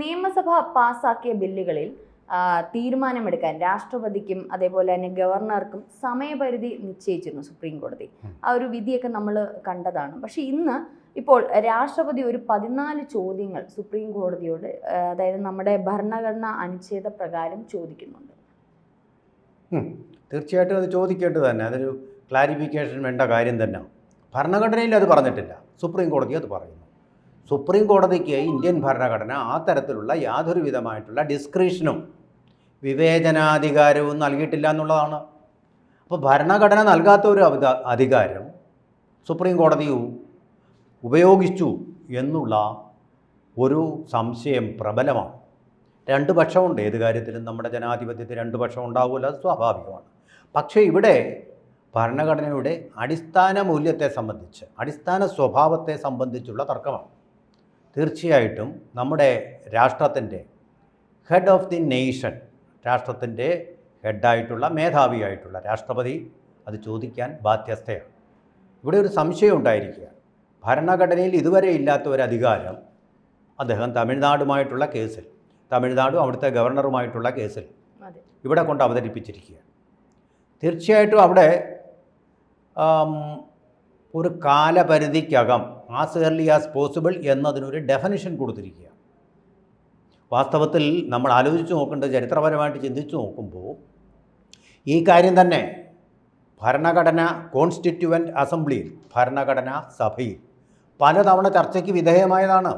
നിയമസഭ പാസാക്കിയ ബില്ലുകളിൽ തീരുമാനമെടുക്കാൻ രാഷ്ട്രപതിക്കും അതേപോലെ തന്നെ ഗവർണർക്കും സമയപരിധി നിശ്ചയിച്ചിരുന്നു സുപ്രീം കോടതി ആ ഒരു വിധിയൊക്കെ നമ്മൾ കണ്ടതാണ്. പക്ഷെ ഇന്ന് ഇപ്പോൾ രാഷ്ട്രപതി ഒരു പതിനാല് ചോദ്യങ്ങൾ സുപ്രീം കോടതിയോട് അതായത് നമ്മുടെ ഭരണഘടന അനുച്ഛേദ പ്രകാരം ചോദിക്കുന്നുണ്ട്. തീർച്ചയായിട്ടും അത് ചോദിക്കേണ്ടത് തന്നെ. അതൊരു ക്ലാരിഫിക്കേഷൻ വേണ്ട കാര്യം തന്നെ. ഭരണഘടനയിൽ അത് പറഞ്ഞിട്ടില്ല. സുപ്രീം കോടതി അത് പറയുന്നു. സുപ്രീം കോടതിക്ക് ഇന്ത്യൻ ഭരണഘടന ആ തരത്തിലുള്ള യാതൊരു വിധമായിട്ടുള്ള ഡിസ്ക്രിഷനും വിവേചനാധികാരവും നൽകിയിട്ടില്ല എന്നുള്ളതാണ്. അപ്പോൾ ഭരണഘടന നൽകാത്ത ഒരു അധികാരം സുപ്രീം കോടതി ഉപയോഗിച്ചു എന്നുള്ള ഒരു സംശയം പ്രബലമാണ്. രണ്ട് പക്ഷമുണ്ട്. ഏത് കാര്യത്തിലും നമ്മുടെ ജനാധിപത്യത്തിൽ രണ്ട് പക്ഷം ഉണ്ടാവുമല്ലോ. അത് സ്വാഭാവികമാണ്. പക്ഷേ ഇവിടെ ഭരണഘടനയുടെ അടിസ്ഥാന മൂല്യത്തെ സംബന്ധിച്ച് അടിസ്ഥാന സ്വഭാവത്തെ സംബന്ധിച്ചുള്ള തർക്കമാണ്. തീർച്ചയായിട്ടും നമ്മുടെ രാഷ്ട്രത്തിന്റെ ഹെഡ് ഓഫ് ദി നേഷൻ രാഷ്ട്രത്തിന്റെ ഹെഡായിട്ടുള്ള മേധാവിയായിട്ടുള്ള രാഷ്ട്രപതി അത് ചോദിക്കാൻ ബാധ്യസ്ഥയാണ്. ഇവിടെ ഒരു സംശയം ഉണ്ടായിരിക്കുക. ഭരണഘടനയിൽ ഇതുവരെ ഇല്ലാത്ത ഒരു അധികാരം അദ്ദേഹം തമിഴ്നാടുമായിട്ടുള്ള കേസിൽ തമിഴ്നാടും അവിടുത്തെ ഗവർണറുമായിട്ടുള്ള കേസിൽ ഇവിടെ കൊണ്ട് അവതരിപ്പിച്ചിരിക്കുകയാണ്. തീർച്ചയായിട്ടും അവിടെ ഒരു കാലപരിധിക്കകം ആസ് ഏർലി ആസ് പോസിബിൾ എന്നതിനൊരു ഡെഫനിഷൻ കൊടുത്തിരിക്കുക. വാസ്തവത്തിൽ നമ്മൾ ആലോചിച്ച് നോക്കേണ്ടത് ചരിത്രപരമായിട്ട് ചിന്തിച്ചു നോക്കുമ്പോൾ ഈ കാര്യം തന്നെ ഭരണഘടന കോൺസ്റ്റിറ്റ്യുവന്റ് അസംബ്ലിയിൽ ഭരണഘടനാ സഭയിൽ പലതവണ ചർച്ചയ്ക്ക് വിധേയമായതാണ്.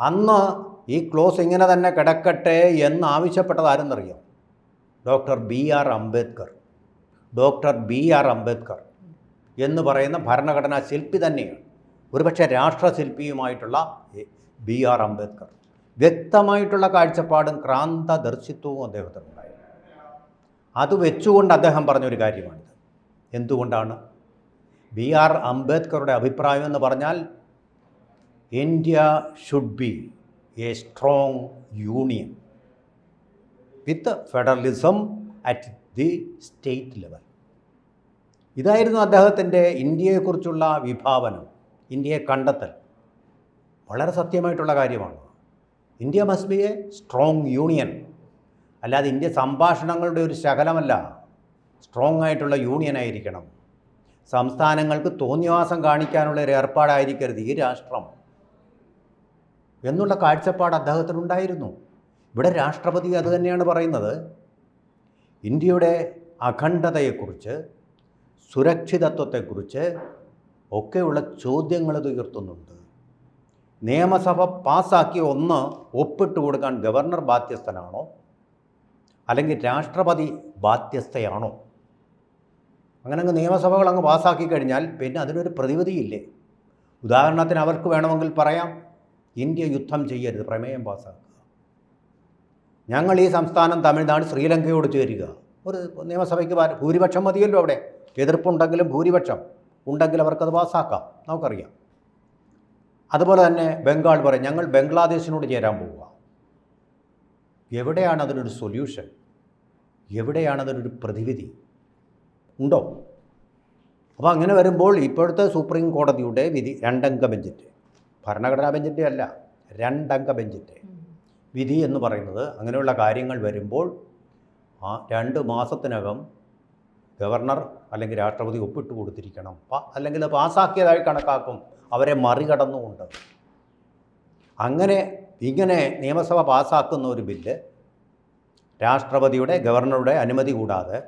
അന്ന് ഈ ക്ലോസ് ഇങ്ങനെ തന്നെ കിടക്കട്ടെ എന്ന് ആവശ്യപ്പെട്ടത് ആരെന്നറിയാം doctor B R Ambedkar. Doctor B R Ambedkar. എന്ന് പറയുന്ന ഭരണഘടനാ ശില്പി തന്നെയാണ്. ഒരുപക്ഷെ രാഷ്ട്രശില്പിയുമായിട്ടുള്ള ബി ആർ അംബേദ്കർ. വ്യക്തമായിട്ടുള്ള കാഴ്ചപ്പാടും ക്രാന്തദർശിത്വവും അദ്ദേഹത്തിനുണ്ടായിരുന്നു അത് വെച്ചുകൊണ്ട് അദ്ദേഹം പറഞ്ഞൊരു കാര്യമാണിത്. എന്തുകൊണ്ടാണ്? ബി ആർ അംബേദ്കറുടെ അഭിപ്രായം എന്ന് പറഞ്ഞാൽ India should be a strong union with federalism at the state level ഇതായിരുന്നു അദ്ദേഹത്തിന്റെ ഇന്ത്യയെക്കുറിച്ചുള്ള വിഭാവനം ഇന്ത്യയെ കണ്ടെത്തൽ. വളരെ സത്യമായിട്ടുള്ള കാര്യമാണ്. India must be a strong union അല്ലാതെ ഇന്ത്യ സംഭാഷണങ്ങളുടെ ഒരു ശകലമല്ല. സ്ട്രോങ് ആയിട്ടുള്ള യൂണിയൻ ആയിരിക്കണം. സംസ്ഥാനങ്ങൾക്ക് തോന്നിവാസം കാണിക്കാനുള്ള ഒരു ഏർപ്പാടായിരിക്കരുത് ഈ രാഷ്ട്രം. എന്നുള്ള കാഴ്ചപ്പാട് അദ്ദേഹത്തിനുണ്ടായിരുന്നു. ഇവിടെ രാഷ്ട്രപതി അത് തന്നെയാണ് പറയുന്നത്. ഇന്ത്യയുടെ അഖണ്ഡതയെക്കുറിച്ച് സുരക്ഷിതത്വത്തെക്കുറിച്ച് ഒക്കെയുള്ള ചോദ്യങ്ങൾ ഇത് ഉയർത്തുന്നുണ്ട് നിയമസഭ പാസ്സാക്കി ഒന്ന് ഒപ്പിട്ട് കൊടുക്കാൻ ഗവർണർ ബാധ്യസ്ഥനാണോ? അല്ലെങ്കിൽ രാഷ്ട്രപതി ബാധ്യസ്ഥയാണോ? അങ്ങനെ അങ്ങ് നിയമസഭകൾ അങ്ങ് പാസ്സാക്കി കഴിഞ്ഞാൽ പിന്നെ അതിനൊരു പ്രതിവിധിയില്ലേ? ഉദാഹരണത്തിന് അവർക്ക് വേണമെങ്കിൽ പറയാം ഇന്ത്യ യുദ്ധം ചെയ്യരുത് പ്രമേയം പാസ്സാക്കുക. ഞങ്ങൾ ഈ സംസ്ഥാനം തമിഴ്നാട് ശ്രീലങ്കയോട് ചേരുക. ഒരു നിയമസഭയ്ക്ക് ഭാര- ഭൂരിപക്ഷം മതിയല്ലോ അവിടെ. എതിർപ്പുണ്ടെങ്കിലും ഭൂരിപക്ഷം ഉണ്ടെങ്കിൽ അവർക്കത് പാസ്സാക്കാം നമുക്കറിയാം. അതുപോലെ തന്നെ ബംഗാൾ പറയും ഞങ്ങൾ ബംഗ്ലാദേശിനോട് ചേരാൻ പോവുക. എവിടെയാണ് അതിനൊരു സൊല്യൂഷൻ എവിടെയാണ് അതിനൊരു പ്രതിവിധി? ഉണ്ടോ? അപ്പോൾ അങ്ങനെ വരുമ്പോൾ ഇപ്പോഴത്തെ സുപ്രീം കോടതിയുടെ വിധി രണ്ടംഗ ബെഞ്ചിന്റെ ഭരണഘടനാ ബെഞ്ചിന്റെ അല്ല രണ്ടംഗ ബെഞ്ചിന്റെ വിധി എന്ന് പറയുന്നത് അങ്ങനെയുള്ള കാര്യങ്ങൾ വരുമ്പോൾ ആ രണ്ട് മാസത്തിനകം ഗവർണർ അല്ലെങ്കിൽ രാഷ്ട്രപതി ഒപ്പിട്ട് കൊടുത്തിരിക്കണം. അല്ലെങ്കിൽ പാസ്സാക്കിയതായി കണക്കാക്കും. അവരെ മറികടന്നുകൊണ്ട്. അങ്ങനെ ഇങ്ങനെ നിയമസഭ പാസ്സാക്കുന്ന ഒരു ബില്ല് രാഷ്ട്രപതിയുടെ ഗവർണറുടെ അനുമതി കൂടാതെ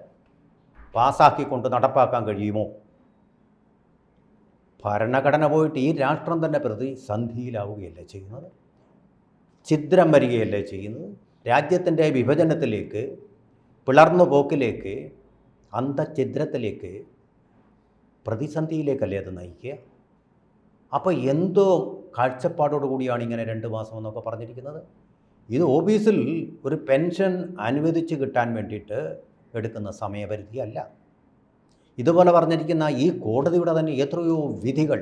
പാസ്സാക്കിക്കൊണ്ട് നടപ്പാക്കാൻ കഴിയുമോ? ഭരണഘടന പോയിട്ട് ഈ രാഷ്ട്രം തന്നെ പ്രതിസന്ധിയിലാവുകയല്ലേ ചെയ്യുന്നത്? ഛിദ്രം വരികയല്ലേ ചെയ്യുന്നത്? രാജ്യത്തിന്റെ വിഭജനത്തിലേക്ക് പിളർന്നു പോക്കിലേക്ക് അന്തഛിദ്രത്തിലേക്ക് പ്രതിസന്ധിയിലേക്കല്ലേ അത് നയിക്കുക? അപ്പോൾ എന്തോ കാഴ്ചപ്പാടോടു കൂടിയാണ് ഇങ്ങനെ രണ്ട് മാസം എന്നൊക്കെ പറഞ്ഞിരിക്കുന്നത്. ഇത് ഓഫീസിൽ ഒരു പെൻഷൻ അനുവദിച്ച് കിട്ടാൻ വേണ്ടിയിട്ട് എടുക്കുന്ന സമയപരിധി അല്ല ഇതുപോലെ പറഞ്ഞിരിക്കുന്ന ഈ കോടതിയുടെ തന്നെ എത്രയോ വിധികൾ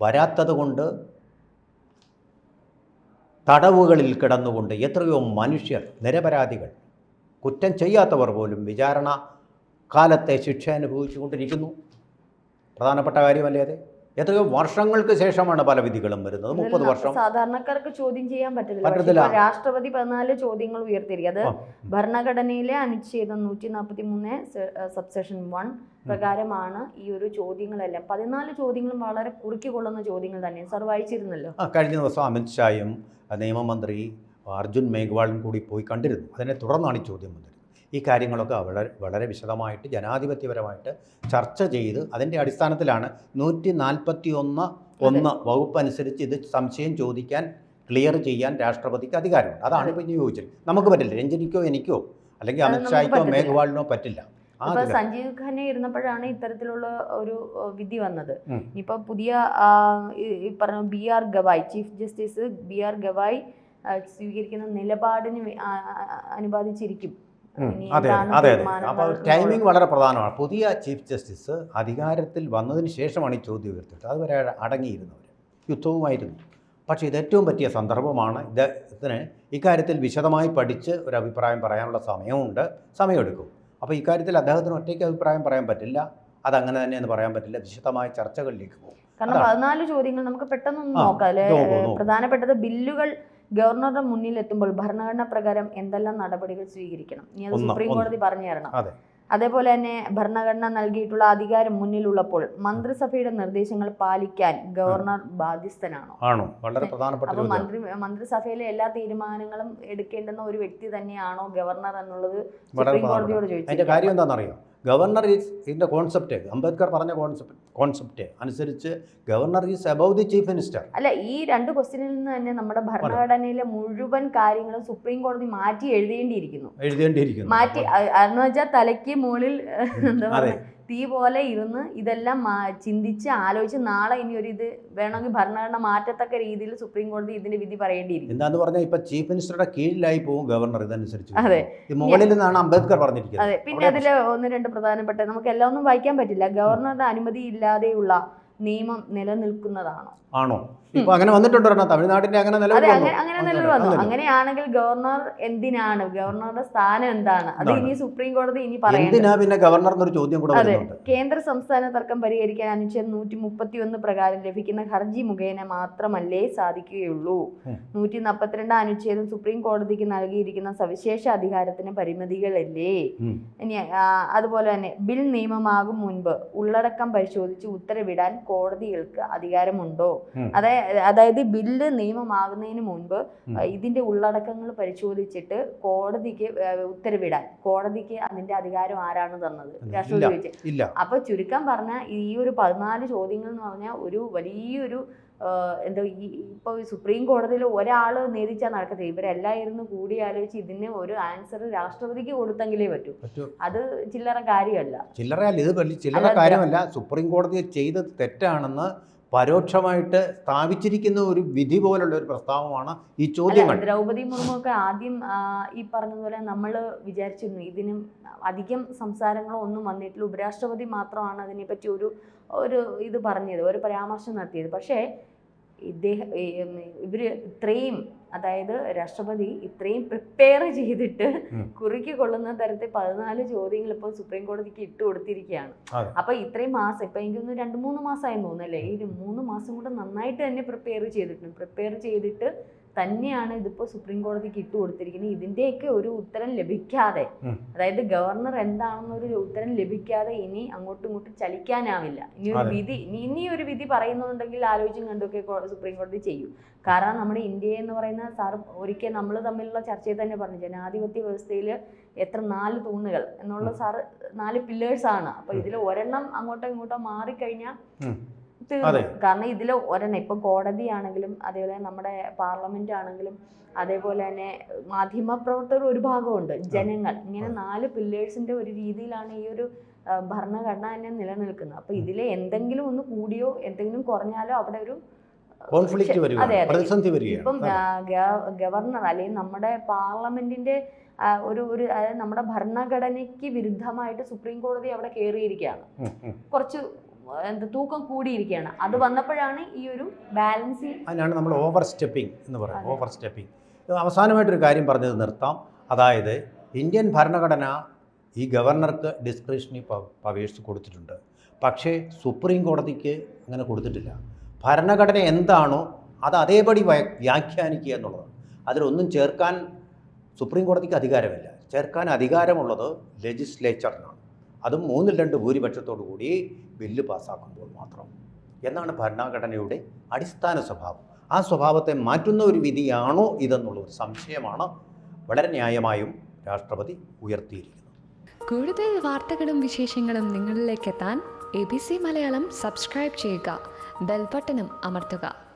വരാത്തത് കൊണ്ട് തടവുകളിൽ കിടന്നുകൊണ്ട് എത്രയോ മനുഷ്യർ നിരപരാധികൾ കുറ്റം ചെയ്യാത്തവർ പോലും വിചാരണ കാലത്തെ ശിക്ഷ അനുഭവിച്ചുകൊണ്ടിരിക്കുന്നു. പ്രധാനപ്പെട്ട കാര്യമല്ലേ അത്? എത്രയോ വർഷങ്ങൾക്ക് ശേഷമാണ് പല വിധികളും വരുന്നത്. മുപ്പത് വർഷം. സാധാരണക്കാർക്ക് ചോദ്യം ചെയ്യാൻ പറ്റത്തില്ല. രാഷ്ട്രപതി പതിനാല് ചോദ്യങ്ങൾ ഉയർത്തിയിരിക്കും. അത് ഭരണഘടനയിലെ അനുച്ഛേദം നൂറ്റി നാൽപ്പത്തി മൂന്ന് സബ്സെഷൻ വൺ പ്രകാരമാണ് ഈ ഒരു ചോദ്യങ്ങളെല്ലാം. പതിനാല് ചോദ്യങ്ങളും വളരെ കുറുക്കിക്കൊള്ളുന്ന ചോദ്യങ്ങൾ തന്നെ സാർ വായിച്ചിരുന്നല്ലോ. കഴിഞ്ഞ ദിവസം അമിത്ഷായും നിയമമന്ത്രി അർജുൻ മേഘ്വാളും കൂടി പോയി കണ്ടിരുന്നു. അതിനെ തുടർന്നാണ് ഈ ചോദ്യം വന്നിരുന്നത് ഈ കാര്യങ്ങളൊക്കെ വളരെ വളരെ വിശദമായിട്ട് ജനാധിപത്യപരമായിട്ട് ചർച്ച ചെയ്ത് അതിന്റെ അടിസ്ഥാനത്തിലാണ് നൂറ്റി നാൽപ്പത്തി ഒന്ന് ഒന്ന് വകുപ്പ് അനുസരിച്ച് ഇത് സംശയം ചോദിക്കാൻ ക്ലിയർ ചെയ്യാൻ രാഷ്ട്രപതിക്ക് അധികാരമുണ്ട്. അതാണ് ഇപ്പോൾ ചോദിച്ചത്. നമുക്ക് പറ്റില്ല. രഞ്ജനിക്കോ എനിക്കോ അല്ലെങ്കിൽ അമിത്ഷായിക്കോ മേഘവാളിനോ പറ്റില്ല. ഇപ്പൊ സഞ്ജീവ് ഖന്നെ ഇരുന്നപ്പോഴാണ് ഇത്തരത്തിലുള്ള ഒരു വിധി വന്നത്. ഇപ്പൊ പുതിയ പറഞ്ഞു ഈ- ഈ പറഞ്ഞ B R Gavai chief justice B R Gavai സ്വീകരിക്കുന്ന നിലപാടിന് വേ- അതെ അതെ അതെ അപ്പോൾ. ടൈമിംഗ് വളരെ പ്രധാനമാണ്. പുതിയ ചീഫ് ജസ്റ്റിസ് അധികാരത്തിൽ വന്നതിന് ശേഷമാണ് ഈ ചോദ്യം ഉയർത്തിയത്. അതുവരെ അട- അടങ്ങിയിരുന്നവർ യുദ്ധവുമായിരുന്നു. പക്ഷേ ഇത് ഏറ്റവും പറ്റിയ സന്ദർഭമാണ്. ഇദ്ദേഹത്തിന് ഇക്കാര്യത്തിൽ വിശദമായി പഠിച്ച് ഒരു അഭിപ്രായം പറയാനുള്ള സമയമുണ്ട്. സമയമെടുക്കും. അപ്പോൾ ഇക്കാര്യത്തിൽ അദ്ദേഹത്തിന് ഒറ്റയ്ക്ക് അഭിപ്രായം പറയാൻ പറ്റില്ല. അതങ്ങനെ തന്നെ എന്ന് പറയാൻ പറ്റില്ല. വിശദമായ ചർച്ചകളിലേക്ക് പോകും. കാരണം. പതിനാല് ചോദ്യങ്ങൾ നമുക്ക് പെട്ടെന്നൊന്ന് ആ, നോക്കാം അല്ലെ. പ്രധാനപ്പെട്ടത് ബില്ലുകൾ ഗവർണറുടെ മുന്നിൽ എത്തുമ്പോൾ ഭരണഘടന പ്രകാരം എന്തെല്ലാം നടപടികൾ സ്വീകരിക്കണം ഇനി അത് സുപ്രീം കോടതി പറഞ്ഞു തരണം. അതെ. അതേപോലെ തന്നെ ഭരണഘടന നൽകിയിട്ടുള്ള അധികാരം മുന്നിലുള്ളപ്പോൾ മന്ത്രിസഭയുടെ നിർദ്ദേശങ്ങൾ പാലിക്കാൻ ഗവർണർ ബാധ്യസ്ഥനാണോ? ആണോ? വളരെ പ്രധാനപ്പെട്ട അപ്പൊ മന്ത്രി മന്ത്രിസഭയിലെ എല്ലാ തീരുമാനങ്ങളും എടുക്കേണ്ടുന്ന ഒരു വ്യക്തി തന്നെയാണോ ഗവർണർ എന്നുള്ളത് സുപ്രീം കോടതിയോട് ചോദിച്ചു കാര്യം എന്താണെന്നറിയോ? ഗവർണർ ഈസ് ഇതിന്റെ കോൺസെപ്റ്റ് അംബേദ്കർ പറഞ്ഞ കോൺസെപ്റ്റ് കോൺസെപ്റ്റ്. അനുസരിച്ച് governor is above the chief minister. അല്ല ഈ രണ്ട് ക്വസ്റ്റ്യനിൽ നിന്ന് തന്നെ നമ്മുടെ ഭരണഘടനയിലെ മുഴുവൻ കാര്യങ്ങളും സുപ്രീം കോടതി മാറ്റി എഴുതേണ്ടിയിരിക്കുന്നു. എഴുതേണ്ടിയിരിക്കുന്നു. മാറ്റി എന്ന് വെച്ചാൽ തലയ്ക്ക് മുകളിൽ എന്താ. പറയുക തീ പോലെ ഇരുന്ന് ഇതെല്ലാം ചിന്തിച്ച് ആലോചിച്ച് നാളെ ഇനി ഒരു ഇത് വേണമെങ്കിൽ ഭരണഘടന മാറ്റത്തക്ക രീതിയിൽ സുപ്രീം കോടതി ഇതിന്റെ വിധി പറയേണ്ടിയിരിക്കും എന്താന്ന് പറഞ്ഞാൽ ഇപ്പൊ ചീഫ് മിനിസ്റ്ററുടെ കീഴിലായി പോകും ഗവർണർ ഇതനുസരിച്ച്. അതെ. മുകളിൽ നിന്നാണ് അംബേദ്കർ പറഞ്ഞിരിക്കുന്നത്. അതെ. പിന്നെ അതിൽ ഒന്ന് രണ്ട് പ്രധാനപ്പെട്ട നമുക്ക് എല്ലാം ഒന്നും വായിക്കാൻ പറ്റില്ല. ഗവർണറുടെ അനുമതി ഇല്ലാതെയുള്ള നിയമം നിലനിൽക്കുന്നതാണോ ആണോ ഇപ്പൊ അങ്ങനെ വന്നിട്ടുണ്ടോ ഒരെണ്ണം? തമിഴ്നാടിന്റെ അങ്ങനെ അതെ അങ്ങനെ വന്നു. അങ്ങനെ നിലവിൽ വന്നു അങ്ങനെയാണെങ്കിൽ ഗവർണർ എന്തിനാണ് ഗവർണറുടെ സ്ഥാനം എന്താണ് അത് ഇനി സുപ്രീം കോടതി ഇനി പറയുന്നത് പിന്നെ ഗവർണർ എന്നൊരു ചോദ്യം കൂടെ അതെ. കേന്ദ്ര സംസ്ഥാന തർക്കം പരിഹരിക്കാൻ അനുച്ഛേദം നൂറ്റി മുപ്പത്തി ഒന്ന് പ്രകാരം ലഭിക്കുന്ന ഹർജി മുഖേന മാത്രമല്ലേ സാധിക്കുകയുള്ളൂ. നൂറ്റി നാൽപ്പത്തിരണ്ട് അനുച്ഛേദം സുപ്രീം കോടതിക്ക് നൽകിയിരിക്കുന്ന സവിശേഷ അധികാരത്തിന് പരിമിതികളല്ലേ. ഇനി അതുപോലെ തന്നെ ബിൽ നിയമമാകും മുൻപ് ഉള്ളടക്കം പരിശോധിച്ച് ഉത്തരവിടാൻ കോടതികൾക്ക് അധികാരമുണ്ടോ? അതായത് അതായത് ബില്ല് നിയമമാകുന്നതിന് മുൻപ് ഇതിന്റെ ഉള്ളടക്കങ്ങൾ പരിശോധിച്ചിട്ട് കോടതിക്ക് ഉത്തരവിടാൻ. കോടതിക്ക് അതിന്റെ അധികാരം ആരാണ് തന്നത്? രാഷ്ട്രപതി ഇല്ല. അപ്പൊ ചുരുക്കം പറഞ്ഞ ഈ ഒരു പതിനാല് ചോദ്യങ്ങൾ എന്ന് പറഞ്ഞാൽ ഒരു വലിയൊരു എന്താ ഈ ഇപ്പോൾ സുപ്രീം കോടതിയിൽ ഒരാൾ നേരിച്ചാൽ നടക്കത്തെ ഇവരെല്ലാം ഇരുന്ന് കൂടി ആലോചിച്ച് ഇതിന് ഒരു ആൻസർ രാഷ്ട്രപതിക്ക് കൊടുത്തെങ്കിലേ പറ്റൂ. അത് ചില്ലറ കാര്യമല്ല. ചില്ലറയല്ല ഇത് ചില്ലറ കാര്യമല്ല. സുപ്രീം കോടതി ചെയ്തത് തെറ്റാണെന്ന് പരോക്ഷമായിട്ട് സ്ഥാപിച്ചിരിക്കുന്ന ഒരു വിധി പോലുള്ള ഒരു പ്രസ്താവമാണ് ഈ ചോദ്യം ചോദ്യങ്ങൾ ദ്രൗപദി മുർമു ഒക്കെ ആദ്യം ഈ പറഞ്ഞതുപോലെ നമ്മൾ വിചാരിച്ചിരുന്നു ഇതിനും അധികം സംസാരങ്ങളോ ഒന്നും വന്നിട്ടില്ല. ഉപരാഷ്ട്രപതി മാത്രമാണ് അതിനെപ്പറ്റി ഒരു ഒരു ഇത് പറഞ്ഞത് ഒരു പരാമർശം നടത്തിയത്. പക്ഷേ ഇദ്ദേഹം ഇവർ ഇത്രയും അതായത് രാഷ്ട്രപതി ഇത്രയും പ്രിപ്പയർ ചെയ്തിട്ട്. കുറുക്കി കൊള്ളുന്ന തരത്തിൽ പതിനാല് ചോദ്യങ്ങൾ ഇപ്പോൾ സുപ്രീം കോടതിക്ക് ഇട്ട് കൊടുത്തിരിക്കുകയാണ്. അപ്പൊ ഇത്രയും മാസം ഇപ്പൊ എനിക്കൊന്ന് രണ്ട് മൂന്ന് മാസമായി തോന്നുന്നല്ലേ ഈ മൂന്ന് മാസം കൂടെ നന്നായിട്ട് തന്നെ പ്രിപ്പയർ ചെയ്തിട്ടുണ്ട് പ്രിപ്പയർ ചെയ്തിട്ട് തന്നെയാണ് ഇതിപ്പോ സുപ്രീം കോടതിക്ക് ഇട്ടു കൊടുത്തിരിക്കുന്നത്. ഇതിന്റെയൊക്കെ ഒരു ഉത്തരം ലഭിക്കാതെ അതായത് ഗവർണർ എന്താണെന്നൊരു ഉത്തരം ലഭിക്കാതെ ഇനി അങ്ങോട്ടും ഇങ്ങോട്ടും ചലിക്കാനാവില്ല. ഇനി ഒരു. വിധി ഇനി ഒരു വിധി പറയുന്നുണ്ടെങ്കിൽ ആലോചിച്ചും കണ്ടൊക്കെ സുപ്രീം കോടതി ചെയ്യും. കാരണം നമ്മുടെ ഇന്ത്യ എന്ന് പറയുന്ന സാർ ഒരിക്കൽ നമ്മൾ തമ്മിലുള്ള ചർച്ചയിൽ തന്നെ പറഞ്ഞു ജനാധിപത്യ വ്യവസ്ഥയിൽ എത്ര നാല് തൂണുകൾ എന്നുള്ള സാറ് നാല് പില്ലേഴ്സ് ആണ്. അപ്പൊ ഇതിൽ ഒരെണ്ണം അങ്ങോട്ടോ ഇങ്ങോട്ടോ മാറിക്കഴിഞ്ഞാൽ. തീർന്നു. കാരണം ഇതിൽ ഒരെണ്ണം ഇപ്പം കോടതിയാണെങ്കിലും അതേപോലെ നമ്മുടെ പാർലമെന്റ് ആണെങ്കിലും അതേപോലെ തന്നെ മാധ്യമപ്രവർത്തകർ ഒരു ഭാഗമുണ്ട് ജനങ്ങൾ. ഇങ്ങനെ നാല് പില്ലേഴ്സിന്റെ ഒരു രീതിയിലാണ് ഈ ഒരു ഭരണഘടന തന്നെ നിലനിൽക്കുന്നത്. അപ്പൊ ഇതിലെ എന്തെങ്കിലും ഒന്ന് കൂടിയോ എന്തെങ്കിലും കുറഞ്ഞാലോ അവിടെ ഒരു കോൺഫ്ലിക്റ്റ്. പ്രതിസന്ധി ഇപ്പം ഗവർണർ അല്ലെങ്കിൽ നമ്മുടെ പാർലമെന്റിന്റെ ഒരു ഒരു നമ്മുടെ ഭരണഘടനയ്ക്ക് വിരുദ്ധമായിട്ട് സുപ്രീം കോടതി അവിടെ കയറിയിരിക്കുകയാണ്. കുറച്ച് എന്താ തൂക്കം കൂടിയിരിക്കുകയാണ്. അത് വന്നപ്പോഴാണ് ഈ ഒരു ബാലൻസിങ് അതിനാണ് നമ്മൾ ഓവർ സ്റ്റെപ്പിംഗ് എന്ന് പറയുന്നത്. ഓവർ സ്റ്റെപ്പിംഗ് അവസാനമായിട്ടൊരു കാര്യം പറഞ്ഞത് നിർത്താം. അതായത് ഇന്ത്യൻ ഭരണഘടന ഈ ഗവർണർക്ക് ഡിസ്ക്രിപ്ഷണറി പവേഴ്സ് കൊടുത്തിട്ടുണ്ട്. പക്ഷേ സുപ്രീം കോടതിക്ക് അങ്ങനെ കൊടുത്തിട്ടില്ല. ഭരണഘടന എന്താണോ അത് അതേപടി വ്യ- വ്യാഖ്യാനിക്കുക എന്നുള്ളതാണ്. അതിലൊന്നും ചേർക്കാൻ സുപ്രീം കോടതിക്ക് അധികാരമില്ല. ചേർക്കാൻ അധികാരമുള്ളത് ലെജിസ്ലേച്ചറിനാണ്. അതും മൂന്നിൽ രണ്ട് ഭൂരിപക്ഷത്തോടു കൂടി ബില്ല് പാസ്സാക്കുമ്പോൾ മാത്രം. എന്നാണ് ഭരണഘടനയുടെ അടിസ്ഥാന സ്വഭാവം. ആ സ്വഭാവത്തെ മാറ്റുന്ന ഒരു വിധിയാണോ ഇതെന്നുള്ള ഒരു സംശയമാണ് വളരെ ന്യായമായും രാഷ്ട്രപതി ഉയർത്തിയിരിക്കുന്നത്. കൂടുതൽ വാർത്തകളും വിശേഷങ്ങളും നിങ്ങളിലേക്ക് എത്താൻ A B C Malayalam subscribe ചെയ്യുക. ബെൽബട്ടനും അമർത്തുക.